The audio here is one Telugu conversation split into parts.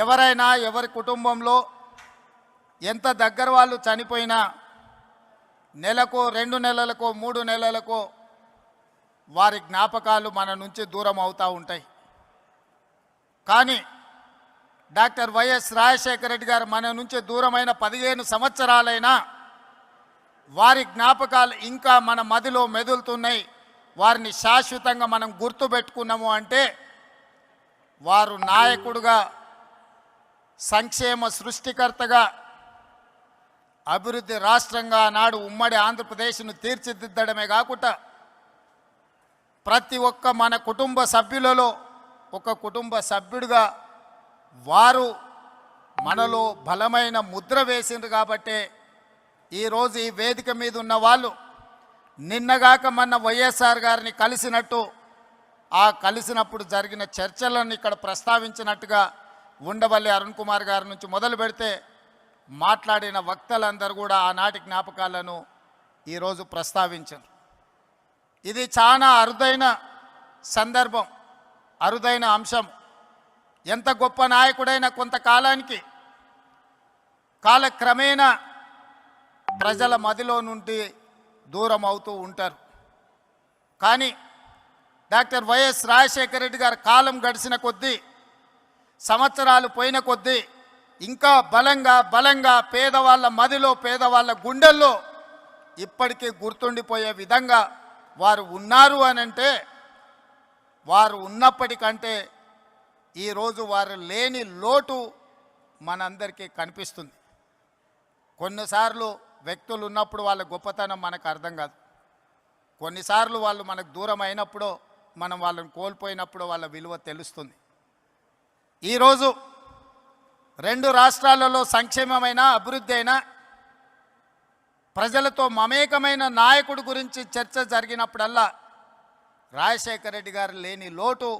ఎవరైనా ఎవరి కుటుంబంలో ఎంత దగ్గర వాళ్ళు చనిపోయినా నెలకో రెండు నెలలకో మూడు నెలలకో వారి జ్ఞాపకాలు మన నుంచి దూరం అవుతూ ఉంటాయి. కానీ డాక్టర్ వైఎస్ రాజశేఖర రెడ్డి గారు మన నుంచి దూరమైన పదిహేను సంవత్సరాలైనా వారి జ్ఞాపకాలు ఇంకా మన మదిలో మెదులుతున్నాయి. వారిని శాశ్వతంగా మనం గుర్తుపెట్టుకున్నాము అంటే వారు నాయకుడుగా సంక్షేమ సృష్టికర్తగా అభివృద్ధి రాష్ట్రంగా నాడు ఉమ్మడి ఆంధ్రప్రదేశ్ను తీర్చిదిద్దడమే కాకుండా ప్రతి ఒక్క మన కుటుంబ సభ్యులలో ఒక కుటుంబ సభ్యుడిగా వారు మనలో బలమైన ముద్ర వేసిండ్రు కాబట్టే ఈరోజు ఈ వేదిక మీద ఉన్న వాళ్ళు నిన్నగాక మొన్న వైఎస్ఆర్ గారిని కలిసినట్టు ఆ కలిసినప్పుడు జరిగిన చర్చలను ఇక్కడ ప్రస్తావించినట్టుగా ఉండవల్లి అరుణ్ కుమార్ గారి నుంచి మొదలు పెడితే మాట్లాడిన వక్తలందరూ కూడా ఆనాటి జ్ఞాపకాలను ఈరోజు ప్రస్తావించారు. ఇది చాలా అరుదైన సందర్భం అరుదైన అంశం. ఎంత గొప్ప నాయకుడైనా కొంతకాలానికి కాలక్రమేణా ప్రజల మదిలో నుండి దూరం అవుతూ ఉంటారు. కానీ డాక్టర్ వైఎస్ రాజశేఖర రెడ్డి గారు కాలం గడిచిన కొద్దీ సంవత్సరాలు పోయిన కొద్దీ ఇంకా బలంగా బలంగా పేదవాళ్ళ మదిలో పేదవాళ్ళ గుండెల్లో ఇప్పటికీ గుర్తుండిపోయే విధంగా వారు ఉన్నారు అని అంటే వారు ఉన్నప్పటికంటే ఈరోజు వారు లేని లోటు మనందరికీ కనిపిస్తుంది. కొన్నిసార్లు వ్యక్తులు ఉన్నప్పుడు వాళ్ళ గొప్పతనం మనకు అర్థం కాదు. కొన్నిసార్లు వాళ్ళు మనకు దూరం అయినప్పుడు మనం వాళ్ళని కోల్పోయినప్పుడు వాళ్ళ విలువ తెలుస్తుంది. ఈరోజు రెండు రాష్ట్రాలలో సంక్షేమమైన అభివృద్ధి అయినా ప్రజలతో మమేకమైన నాయకుడి గురించి చర్చ జరిగినప్పుడల్లా రాజశేఖర రెడ్డి గారు లేని లోటు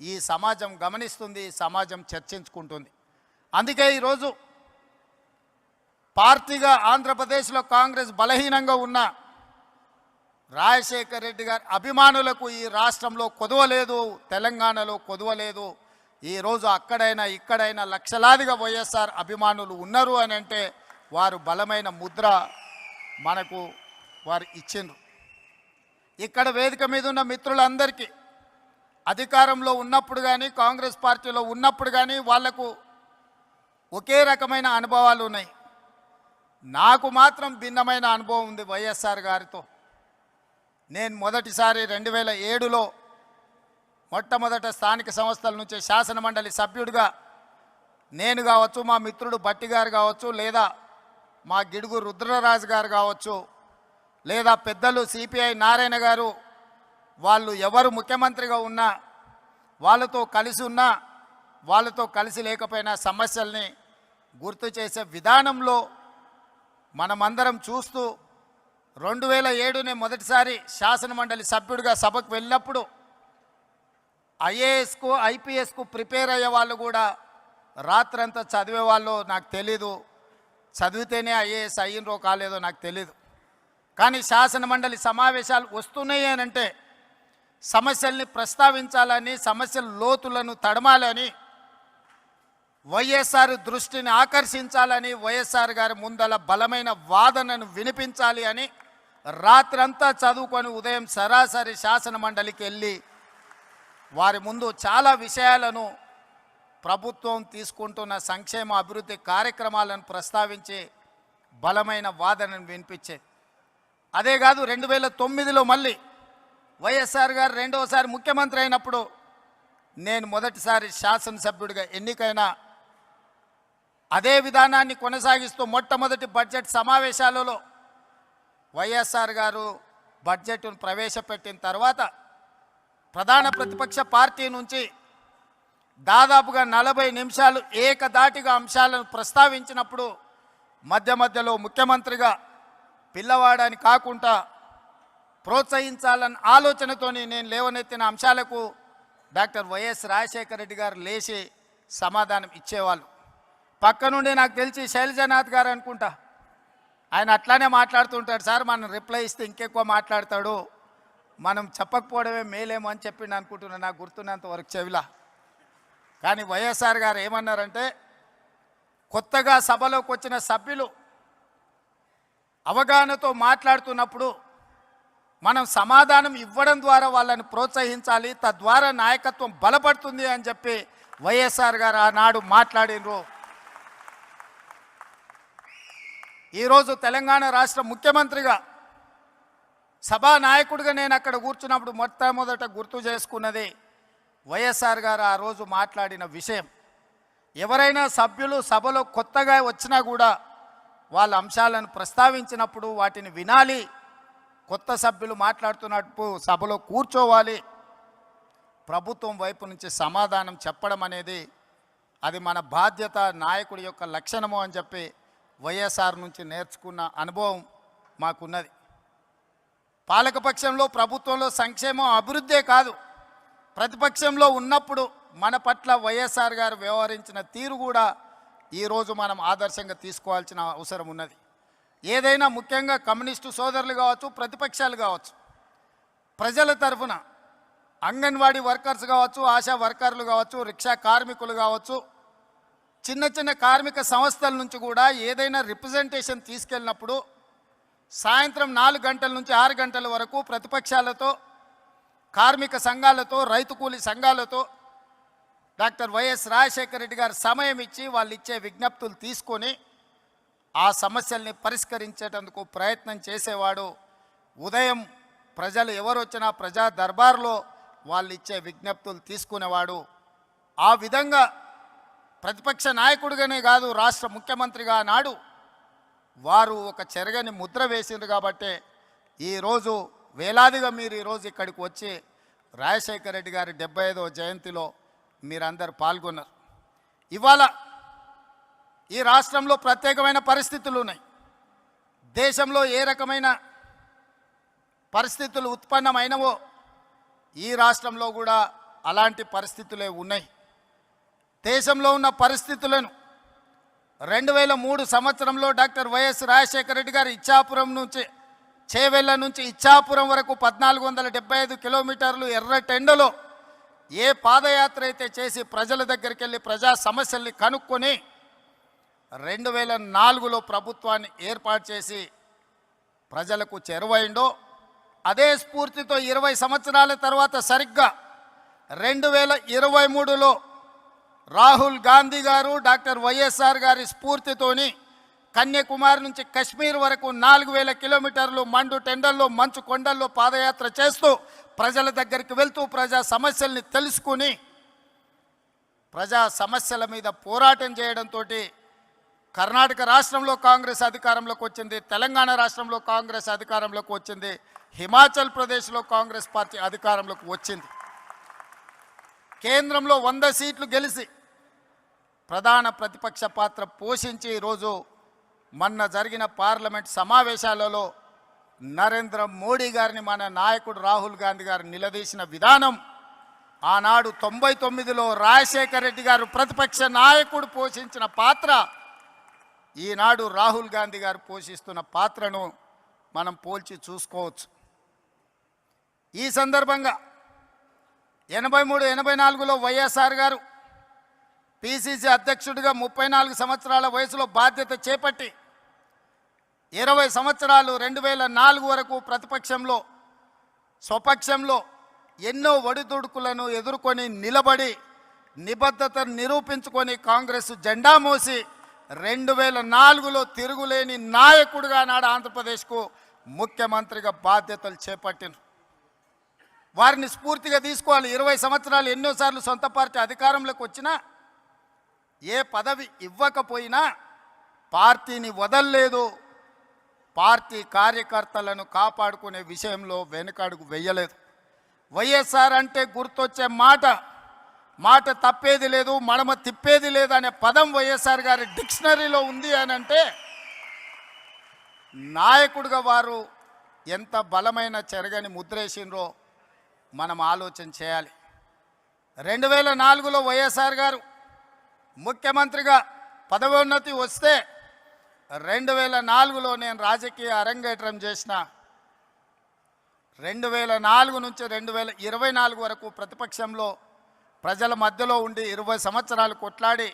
ఈ సమాజం గమనిస్తుంది సమాజం చర్చించుకుంటుంది. అందుకే ఈరోజు పార్టీగా ఆంధ్రప్రదేశ్లో కాంగ్రెస్ బలహీనంగా ఉన్న రాజశేఖర రెడ్డి గారి అభిమానులకు ఈ రాష్ట్రంలో కొదవలేదు తెలంగాణలో కొదవలేదు ఈరోజు అక్కడైనా ఇక్కడైనా లక్షలాదిగా వైఎస్ఆర్ అభిమానులు ఉన్నారు అని అంటే వారు బలమైన ముద్ర మనకు వారు ఇచ్చిండ్రు. ఇక్కడ వేదిక మీద ఉన్న మిత్రులందరికీ అధికారంలో ఉన్నప్పుడు కానీ కాంగ్రెస్ పార్టీలో ఉన్నప్పుడు కానీ వాళ్ళకు ఒకే రకమైన అనుభవాలు ఉన్నాయి. నాకు మాత్రం భిన్నమైన అనుభవం ఉంది వైఎస్ఆర్ గారితో. నేను మొదటిసారి రెండు వేల ఏడులో మొట్టమొదట స్థానిక సంస్థల నుంచి శాసనమండలి సభ్యుడిగా నేను కావచ్చు మా మిత్రుడు బట్టి గారు కావచ్చు లేదా మా గిడుగు రుద్రరాజు గారు కావచ్చు లేదా పెద్దలు సిపిఐ నారాయణ గారు వాళ్ళు ఎవరు ముఖ్యమంత్రిగా ఉన్నా వాళ్ళతో కలిసి ఉన్నా వాళ్ళతో కలిసి లేకపోయినా సమస్యల్ని గుర్తు చేసే విధానంలో మనమందరం చూస్తూ రెండు వేల ఏడునే మొదటిసారి శాసనమండలి సభ్యుడిగా సభకు వెళ్ళినప్పుడు ఐఏఎస్కు ఐపీఎస్కు ప్రిపేర్ అయ్యే వాళ్ళు కూడా రాత్రంతా చదివే వాళ్ళు నాకు తెలీదు. చదివితేనే ఐఏఎస్ అయ్యిండ్రో కాలేదో నాకు తెలీదు. కానీ శాసనమండలి సమావేశాలు వస్తున్నాయి అని అంటే సమస్యల్ని ప్రస్తావించాలని సమస్యల లోతులను తడమాలని వైఎస్ఆర్ దృష్టిని ఆకర్షించాలని వైఎస్ఆర్ గారి ముందల బలమైన వాదనను వినిపించాలి అని రాత్రంతా చదువుకొని ఉదయం సరాసరి శాసన మండలికి వెళ్ళి వారి ముందు చాలా విషయాలను ప్రభుత్వం తీసుకుంటున్న సంక్షేమ అభివృద్ధి కార్యక్రమాలను ప్రస్తావించి బలమైన వాదనను వినిపించేది అదే కాదు రెండు వేల తొమ్మిదిలో మళ్ళీ వైఎస్ఆర్ గారు రెండవసారి ముఖ్యమంత్రి అయినప్పుడు నేను మొదటిసారి శాసనసభ్యుడిగా ఎన్నికైన అదే విధానాన్ని కొనసాగిస్తూ మొట్టమొదటి బడ్జెట్ సమావేశాలలో వైఎస్ఆర్ గారు బడ్జెట్ను ప్రవేశపెట్టిన తర్వాత ప్రధాన ప్రతిపక్ష పార్టీ నుంచి దాదాపుగా నలభై నిమిషాలు ఏకదాటిగా అంశాలను ప్రస్తావించినప్పుడు మధ్య మధ్యలో ముఖ్యమంత్రిగా పిల్లవాడని కాకుండా ప్రోత్సహించాలన్న ఆలోచనతోని నేను లేవనెత్తిన అంశాలకు డాక్టర్ వైఎస్ రాజశేఖర రెడ్డి గారు లేచి సమాధానం ఇచ్చేవాళ్ళు. పక్క నుండి నాకు తెలిసి శైలజనాథ్ గారు అనుకుంటా. ఆయన అట్లానే మాట్లాడుతుంటాడు సార్ మనం రిప్లై ఇస్తే ఇంకెక్కువ మాట్లాడతాడు. మనం చెప్పకపోవడమే మేలేమో అని చెప్పిండు అనుకుంటున్నాను నాకు గుర్తున్నంత వరకు చెవిలా. కానీ వైఎస్ఆర్ గారు ఏమన్నారంటే కొత్తగా సభలోకి వచ్చిన సభ్యులు అవగాహనతో మాట్లాడుతున్నప్పుడు మనం సమాధానం ఇవ్వడం ద్వారా వాళ్ళని ప్రోత్సహించాలి తద్వారా నాయకత్వం బలపడుతుంది అని చెప్పి వైఎస్ఆర్ గారు ఆనాడు మాట్లాడినరు. ఈరోజు తెలంగాణ రాష్ట్ర ముఖ్యమంత్రిగా సభా నాయకుడిగా నేను అక్కడ కూర్చున్నప్పుడు మొట్టమొదట గుర్తు చేసుకున్నది వైఎస్ఆర్ గారు ఆ రోజు మాట్లాడిన విషయం. ఎవరైనా సభ్యులు సభలో కొత్తగా వచ్చినా కూడా వాళ్ళ అంశాలను ప్రస్తావించినప్పుడు వాటిని వినాలి. కొత్త సభ్యులు మాట్లాడుతున్నప్పుడు సభలో కూర్చోవాలి. ప్రభుత్వం వైపు నుంచి సమాధానం చెప్పడం అనేది అది మన బాధ్యత నాయకుడి యొక్క లక్షణము అని చెప్పి వైఎస్ఆర్ నుంచి నేర్చుకున్న అనుభవం మాకున్నది. పాలకపక్షంలో ప్రభుత్వంలో సంక్షేమం అభివృద్ధే కాదు. ప్రతిపక్షంలో ఉన్నప్పుడు మన పట్ల వైఎస్ఆర్ గారు వ్యవహరించిన తీరు కూడా ఈరోజు మనం ఆదర్శంగా తీసుకోవాల్సిన అవసరం ఉన్నది. ఏదైనా ముఖ్యంగా కమ్యూనిస్టు సోదరులు కావచ్చు ప్రతిపక్షాలు కావచ్చు ప్రజల తరఫున అంగన్వాడీ వర్కర్స్ కావచ్చు ఆశా వర్కర్లు కావచ్చు రిక్షా కార్మికులు కావచ్చు చిన్న చిన్న కార్మిక సంస్థల నుంచి కూడా ఏదైనా రిప్రజెంటేషన్ తీసుకెళ్ళినప్పుడు సాయంత్రం నాలుగు గంటల నుంచి ఆరు గంటల వరకు ప్రతిపక్షాలతో కార్మిక సంఘాలతో రైతు కూలీ సంఘాలతో డాక్టర్ వైఎస్ రాజశేఖర రెడ్డి గారు సమయం ఇచ్చి వాళ్ళు ఇచ్చే విజ్ఞప్తులు తీసుకొని ఆ సమస్యల్ని పరిష్కరించేటందుకు ప్రయత్నం చేసేవాడు. ఉదయం ప్రజలు ఎవరు వచ్చినా ప్రజా దర్బార్లో వాళ్ళు ఇచ్చే విజ్ఞప్తులు తీసుకునేవాడు. ఆ విధంగా ప్రతిపక్ష నాయకుడిగానే కాదు రాష్ట్ర ముఖ్యమంత్రిగా నాడు వారు ఒక చెరగని ముద్ర వేసిండ్రు కాబట్టే ఈరోజు వేలాదిగా మీరు ఈరోజు ఇక్కడికి వచ్చి రాజశేఖర రెడ్డి గారి డెబ్బై ఐదవ జయంతిలో మీరందరూ పాల్గొన్నారు. ఇవాళ ఈ రాష్ట్రంలో ప్రత్యేకమైన పరిస్థితులు ఉన్నాయి. దేశంలో ఏ రకమైన పరిస్థితులు ఉత్పన్నమైనవో ఈ రాష్ట్రంలో కూడా అలాంటి పరిస్థితులే ఉన్నాయి. దేశంలో ఉన్న పరిస్థితులను రెండు వేల మూడు సంవత్సరంలో డాక్టర్ వైఎస్ రాజశేఖర రెడ్డి గారు ఇచ్చాపురం నుంచి చేవెళ్ళ నుంచి ఇచ్చాపురం వరకు పద్నాలుగు వందల డెబ్బై ఐదు కిలోమీటర్లు ఎర్రటెండలో ఏ పాదయాత్ర అయితే చేసి ప్రజల దగ్గరికి వెళ్ళి ప్రజా సమస్యల్ని కనుక్కొని రెండు వేల నాలుగులో ప్రభుత్వాన్ని ఏర్పాటు చేసి ప్రజలకు చేరువైండో అదే స్ఫూర్తితో ఇరవై సంవత్సరాల తర్వాత సరిగ్గా రెండు వేల ఇరవై మూడులో రాహుల్ గాంధీ గారు డాక్టర్ వైఎస్ఆర్ గారి స్ఫూర్తితోని కన్యాకుమారి నుంచి కశ్మీర్ వరకు నాలుగు వేల కిలోమీటర్లు మండు టెండల్లో మంచు కొండల్లో పాదయాత్ర చేస్తూ ప్రజల దగ్గరికి వెళ్తూ ప్రజా సమస్యల్ని తెలుసుకుని ప్రజా సమస్యల మీద పోరాటం చేయడంతో కర్ణాటక రాష్ట్రంలో కాంగ్రెస్ అధికారంలోకి వచ్చింది తెలంగాణ రాష్ట్రంలో కాంగ్రెస్ అధికారంలోకి వచ్చింది హిమాచల్ ప్రదేశ్లో కాంగ్రెస్ పార్టీ అధికారంలోకి వచ్చింది. కేంద్రంలో వంద సీట్లు గెలిచి ప్రధాన ప్రతిపక్ష పాత్ర పోషించి ఈరోజు మొన్న జరిగిన పార్లమెంట్ సమావేశాలలో నరేంద్ర మోడీ గారిని మన నాయకుడు రాహుల్ గాంధీ గారు నిలదీసిన విధానం ఆనాడు తొంభై తొమ్మిదిలో రాజశేఖర రెడ్డి గారు ప్రతిపక్ష నాయకుడు పోషించిన పాత్ర ఈనాడు రాహుల్ గాంధీ గారు పోషిస్తున్న పాత్రను మనం పోల్చి చూసుకోవచ్చు. ఈ సందర్భంగా ఎనభై మూడు ఎనభై నాలుగులో వైఎస్ఆర్ గారు పిసిసి అధ్యక్షుడిగా ముప్పై నాలుగు సంవత్సరాల వయసులో బాధ్యత చేపట్టి ఇరవై సంవత్సరాలు రెండు వేల నాలుగు వరకు ప్రతిపక్షంలో స్వపక్షంలో ఎన్నో ఒడిదుడుకులను ఎదుర్కొని నిలబడి నిబద్ధతను నిరూపించుకొని కాంగ్రెస్ జెండా మోసి రెండు వేల నాలుగులో తిరుగులేని నాయకుడిగా నాడు ఆంధ్రప్రదేశ్కు ముఖ్యమంత్రిగా బాధ్యతలు చేపట్టిన. వారిని స్ఫూర్తిగా తీసుకోవాలి. ఇరవై సంవత్సరాలు ఎన్నోసార్లు సొంత పార్టీ అధికారంలోకి వచ్చినా ఏ పదవి ఇవ్వకపోయినా పార్టీని వదల్లేదు. పార్టీ కార్యకర్తలను కాపాడుకునే విషయంలో వెనుకడుగు వెయ్యలేదు వైఎస్ఆర్ అంటే గుర్తొచ్చే మాట మాట తప్పేది లేదు మడమ తిప్పేది లేదు అనే పదం వైఎస్ఆర్ గారి డిక్షనరీలో ఉంది అని అంటే నాయకుడిగా వారు ఎంత బలమైన చెరగని ముద్రేసిండ్రో మనం ఆలోచన చేయాలి. రెండు వేల నాలుగులో వైఎస్ఆర్ గారు ముఖ్యమంత్రిగా పదవోన్నతి వస్తే రెండు వేల నాలుగులో నేను రాజకీయ అరంగేట్రం చేసిన. రెండు వేల నాలుగు నుంచి రెండు వేల ఇరవై నాలుగు వరకు ప్రతిపక్షంలో ప్రజల మధ్యలో ఉండి ఇరవై సంవత్సరాలు కొట్లాడి